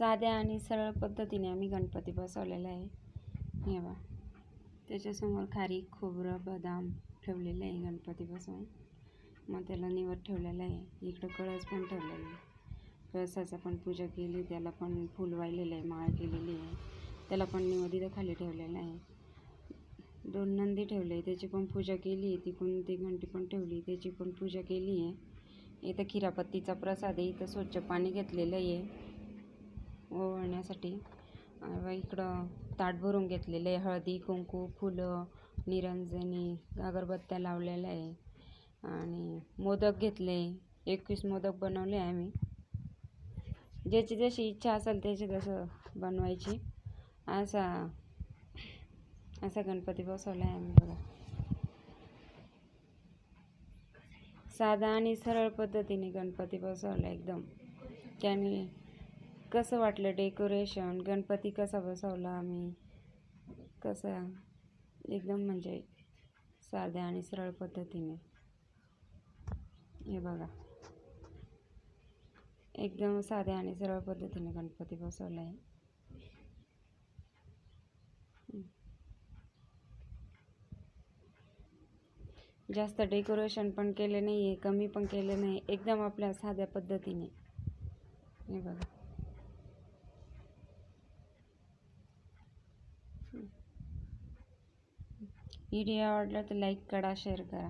साध्या आणि सरळ पद्धतीने आम्ही गणपती बसवलेला आहे. हे बा त्याच्यासमोर खारी खोबरं बदाम ठेवलेलं आहे गणपती बसवून. मग त्याला निवड ठेवलेला आहे. इकडं कळस पण ठेवलेला आहे. कळसाचं पण पूजा केली त्याला पण फुल वाहिलेलं आहे माळ केलेली आहे. त्याला पण निवड खाली ठेवलेला आहे. दोन नंदी ठेवले त्याची पण पूजा केली आहे. तिकडून ती घंटी पण ठेवली त्याची पण पूजा केली आहे. इथं खिरापत्तीचा प्रसाद आहे. इथं स्वच्छ पाणी घेतलेलं आहे. ओवाळण्यासाठी व इकडं ताट भरून घेतलेलं आहे. हळदी कुंकू फुलं निरंजनी अगरबत्त्या लावलेल्या आहे. आणि मोदक घेतले एकवीस मोदक बनवले आहे आम्ही. ज्याची जशी इच्छा असेल त्याची तसं बनवायची. असा असा गणपती बसवला आहे आम्ही बघा. साधा आणि सरळ पद्धतीने गणपती बसवला एकदम. त्याने कसं वाटलं डेकोरेशन? गणपती कसा बसवला आम्ही? कसा? एकदम म्हणजे साध्या आणि सरळ पद्धतीने. हे बघा. एकदम साध्या आणि सरळ पद्धतीने गणपती बसवला आहे. जास्त डेकोरेशन पण केले नाही आहे कमी पण केले नाही एकदम आपल्या साध्या पद्धतीने. हे बघा. व्हिडिओ आवडला तर लाईक करा शेअर करा.